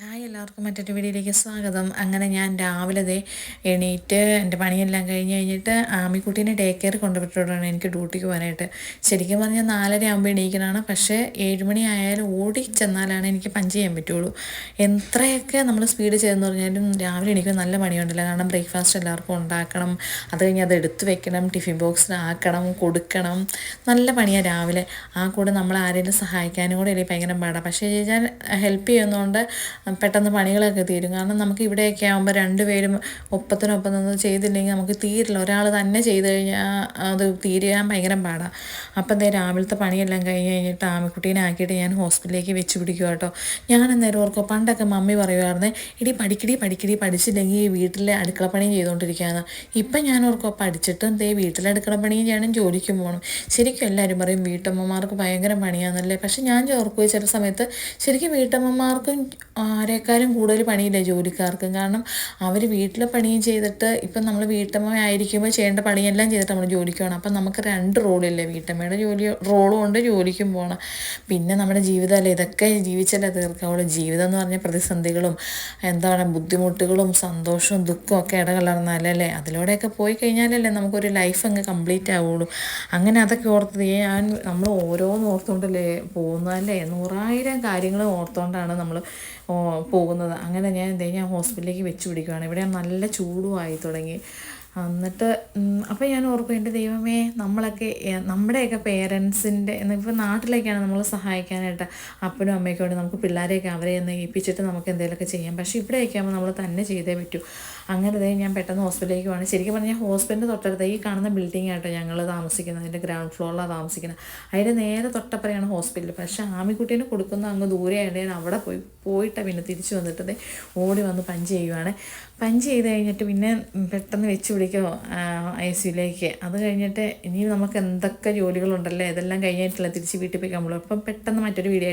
Hi എല്ലാവർക്കും മറ്റൊരു വീഡിയോയിലേക്ക് സ്വാഗതം. അങ്ങനെ ഞാൻ രാവിലെ ദേ എണീറ്റ് എന്റെ പണിയെല്ലാം കഴിഞ്ഞ് കഴിഞ്ഞിട്ട് ആമിക്കുട്ടീനെ ഡേ കെയർ കൊണ്ടുപോയിട്ടാണ് എനിക്ക് ഡ്യൂട്ടിക്ക് പോകാനായിട്ട്. ശരിക്കും പറഞ്ഞാൽ നാലര ആകുമ്പോൾ എണീക്കണമാണ് പക്ഷേ ഏഴുമണി ആയാലും ഓടി ചെന്നാലാണ് എനിക്ക് പഞ്ച് ചെയ്യാൻ പറ്റുള്ളൂ. എത്രയൊക്കെ നമ്മൾ സ്പീഡ് ചെയ്തെന്ന് പറഞ്ഞാലും രാവിലെ എണീക്കുമ്പോൾ നല്ല പണിയുണ്ടല്ലോ. കാരണം ബ്രേക്ക്ഫാസ്റ്റ് എല്ലാവർക്കും ഉണ്ടാക്കണം. അത് കഴിഞ്ഞ് അത് എടുത്തു വെക്കണം ടിഫിൻ ബോക്സിലാക്കണം കൊടുക്കണം. നല്ല പണിയാണ് രാവിലെ. ആ കൂടെ നമ്മൾ ആരെങ്കിലും സഹായിക്കാനും കൂടെ എനിക്ക് ഭയങ്കര പാടാണ് പക്ഷേ ഞാൻ ഹെൽപ്പ് ചെയ്യുന്നതുകൊണ്ട് പെട്ടെന്ന് പണികളൊക്കെ തീരും. കാരണം നമുക്ക് ഇവിടെയൊക്കെ ആകുമ്പോൾ രണ്ടുപേരും ഒപ്പത്തിനൊപ്പം നിന്ന് ചെയ്തില്ലെങ്കിൽ നമുക്ക് തീരില്ല. ഒരാൾ തന്നെ ചെയ്ത് കഴിഞ്ഞാൽ അത് തീരാൻ ഭയങ്കര പാടാണ് അപ്പം എന്തേ രാവിലത്തെ പണിയെല്ലാം കഴിഞ്ഞ് കഴിഞ്ഞിട്ട് ആമിക്കുട്ടീനെ ആക്കിയിട്ട് ഞാൻ ഹോസ്പിറ്റലിലേക്ക് വെച്ച് പിടിക്കുക കേട്ടോ. ഞാൻ അന്നേരം ഓർക്കും പണ്ടൊക്കെ മമ്മി പറയുമായിരുന്നേ ഇടി പഠിക്കടി പഠിക്കടി പഠിച്ചില്ലെങ്കിൽ വീട്ടിലെ അടുക്കളപ്പണിയും ചെയ്തുകൊണ്ടിരിക്കുകയാണ് ഇപ്പം ഞാൻ ഓർക്കും പഠിച്ചിട്ടും എന്തേ വീട്ടിലെ അടുക്കളപ്പണിയും ചെയ്യണം ജോലിക്കും പോകണം ശരിക്കും എല്ലാവരും പറയും വീട്ടമ്മമാർക്ക് ഭയങ്കര പണിയാണെന്നല്ലേ പക്ഷെ ഞാൻ ഓർക്കുകയും ചില സമയത്ത് ശരിക്കും വീട്ടമ്മമാർക്കും ആരെക്കാളും കൂടുതൽ പണിയില്ല ജോലിക്കാർക്കും? കാരണം അവർ വീട്ടിലെ പണിയും ചെയ്തിട്ട് ഇപ്പം നമ്മൾ വീട്ടമ്മ ആയിരിക്കുമ്പോൾ ചെയ്യേണ്ട പണിയെല്ലാം ചെയ്തിട്ട് നമ്മൾ ജോലിക്ക് പോകണം അപ്പം നമുക്ക് രണ്ട് റോളില്ലേ വീട്ടമ്മയുടെ ജോലി റോളും ഉണ്ട് ജോലിക്കും പോകണം പിന്നെ നമ്മുടെ ജീവിതമല്ലേ? ഇതൊക്കെ ജീവിച്ചല്ലേ തീർക്കാവുള്ളൂ ജീവിതം എന്ന് പറഞ്ഞ പ്രതിസന്ധികളും എന്താണ് ബുദ്ധിമുട്ടുകളും സന്തോഷവും ദുഃഖവും ഒക്കെ ഇടകലർന്നാലല്ലേ? അതിലൂടെയൊക്കെ പോയി കഴിഞ്ഞാലല്ലേ നമുക്കൊരു ലൈഫ് അങ്ങ് കംപ്ലീറ്റ് ആവുള്ളൂ. അങ്ങനെ അതൊക്കെ ഓർത്തത് ഞാൻ നമ്മൾ ഓരോന്ന് ഓർത്തുകൊണ്ടല്ലേ പോകുന്നതല്ലേ നൂറായിരം കാര്യങ്ങൾ ഓർത്തുകൊണ്ടാണ് നമ്മൾ പോകുന്നത്. അങ്ങനെ ഞാൻ എന്തെങ്കിലും ഞാൻ ഹോസ്പിറ്റലിലേക്ക് വെച്ച് പിടിക്കുകയാണ് ഇവിടെ നല്ല ചൂടുമായി തുടങ്ങി. എന്നിട്ട് അപ്പോൾ ഞാൻ ഓർക്കും എന്റെ ദൈവമേ നമ്മളൊക്കെ നമ്മുടെയൊക്കെ പേരൻസിന്റെ ഇപ്പോൾ നാട്ടിലേക്കാണ് നമ്മൾ സഹായിക്കാനായിട്ട് അപ്പനും അമ്മയൊക്കെ ഉണ്ട്. നമുക്ക് പിള്ളേരെയൊക്കെ അവരെ ഒന്ന് ഏൽപ്പിച്ചിട്ട് നമുക്ക് എന്തെങ്കിലുമൊക്കെ ചെയ്യാം. പക്ഷേ ഇവിടെയൊക്കെ ആകുമ്പോൾ നമ്മൾ തന്നെ ചെയ്തേ പറ്റൂ. അങ്ങനെ ഞാൻ പെട്ടെന്ന് ഹോസ്പിറ്റലിലേക്ക് പോകണം ശരിക്കും പറഞ്ഞാൽ ഹോസ്പിറ്റലിന്റെ തൊട്ടടുത്ത് ഈ കാണുന്ന ബിൽഡിംഗ് ആയിട്ടോ ഞങ്ങൾ താമസിക്കുന്നത്. അതിന്റെ ഗ്രൗണ്ട് ഫ്ലോറിലാണ് താമസിക്കുന്നത്. അതിന്റെ നേരെ തൊട്ടപ്പുറയാണ് ഹോസ്പിറ്റൽ പക്ഷേ ആമിക്കുട്ടീനെ കൊടുക്കുന്ന അങ്ങ് ദൂരെ ആയിട്ട് ഞാൻ അവിടെ പോയി പോയിട്ടാണ് പിന്നെ തിരിച്ചു വന്നിട്ട് ഓടി വന്ന് പഞ്ച് ചെയ്യുവാണ്. പഞ്ച് ചെയ്ത് കഴിഞ്ഞിട്ട് പിന്നെ പെട്ടെന്ന് വെച്ച് പിടിക്കുമോ ഐ സിയിലേക്ക് അത് കഴിഞ്ഞിട്ട് ഇനി നമുക്ക് എന്തൊക്കെ ജോലികളുണ്ടല്ലേ? ഇതെല്ലാം കഴിഞ്ഞിട്ടില്ല തിരിച്ച് വീട്ടിൽ പോയി നമ്മൾ അപ്പം പെട്ടെന്ന് മറ്റൊരു വീഡിയോ